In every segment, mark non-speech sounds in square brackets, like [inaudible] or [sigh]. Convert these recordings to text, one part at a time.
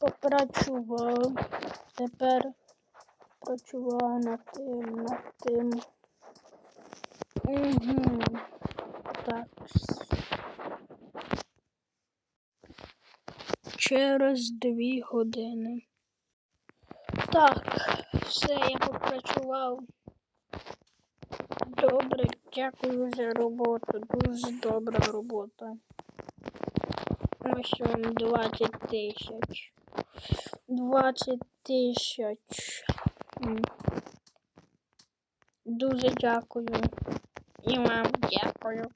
Попрацював. Тепер працював над тим, над тим. Угу. Так. Через дві години. Так, все, я попрацював. Добре, дякую за роботу. Дуже добра робота. Вам 20 тисяч. 20 тисяч. Дуже дякую. І вам дякую.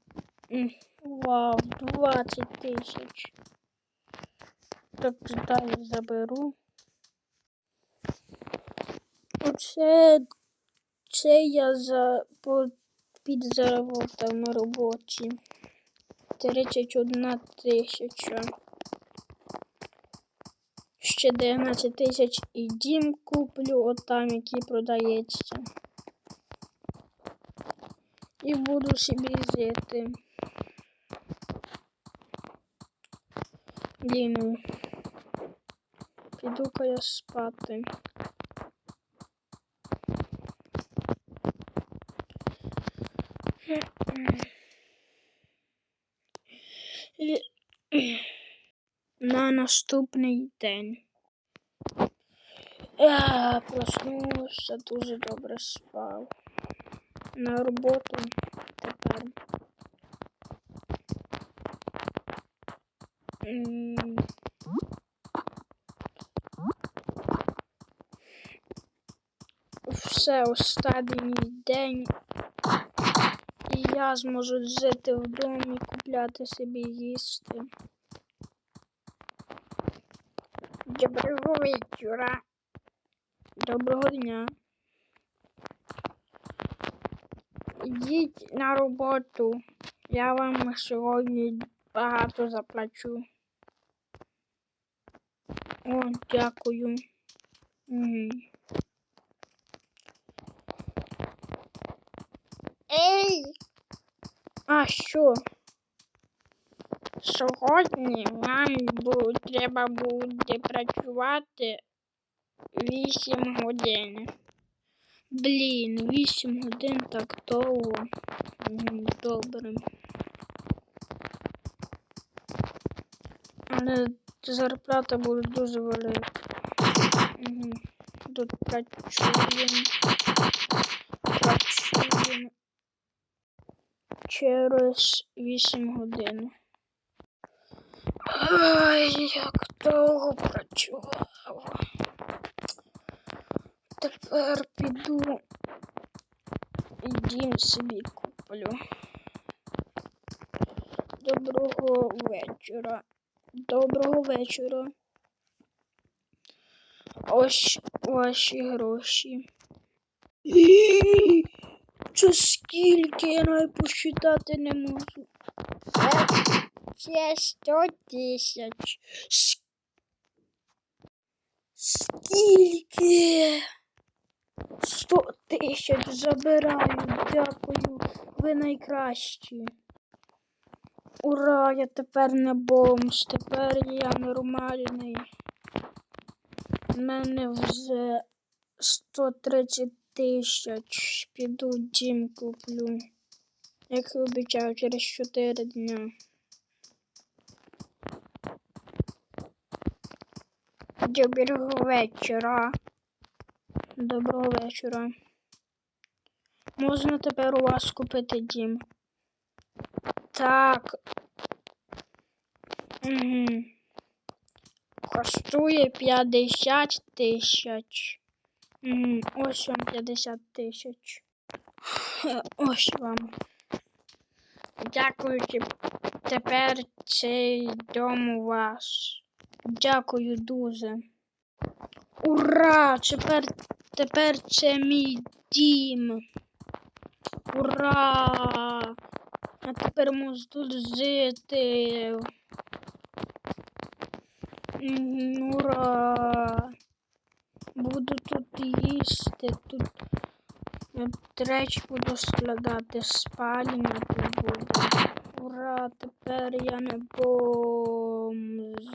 Вау, 20 тисяч. Тобто далі заберу. Оце це я за підзаработав на роботі. 31 тисяча. Ще 19 тисяч і дім куплю, отам, який продається. І буду собі жити. Блін. Піду-ка я спати. І- На наступний день. Я проснувся, дуже добре спав. На роботу тепер. Все останній день. І я зможу жити в домі, купляти собі їсти. Доброго вечора. Доброго дня. Йдіть на роботу. Я вам сьогодні багато заплачу. О, дякую. Угу. А що? Сьогодні бу- треба буде працювати 8 годин. Блін, 8 годин так довго. Добре. Але зарплата буде дуже велика. Тут працюємо. Працюємо. Через 8 годин. Ай, як довго працював. Тепер піду і дім собі куплю. Доброго вечора. Доброго вечора. Ось ваші гроші. [laughs] Це скільки я навіть посчитати не можу. Це 100 тисяч. Скільки? 100 тисяч забираю. Дякую. Ви найкращі. Ура, я тепер не бомж, тепер я нормальний. У мене вже 130 тисяч. Піду дім куплю. Як і обіцяв, через 4 дня. Доброго вечора. Доброго вечора. Можна тепер у вас купити дім? Так. Угу. Коштує 50 тисяч. Ось вам 50 тисяч. Ось вам. Дякую. Тепер цей дом у вас. Дякую дуже. Ура! Тепер, тепер це мій дім. Ура! А тепер можу тут жити. Ура! Їсти, тут речі буду складати, спальня тут буде. Ура! Тепер я не бомж.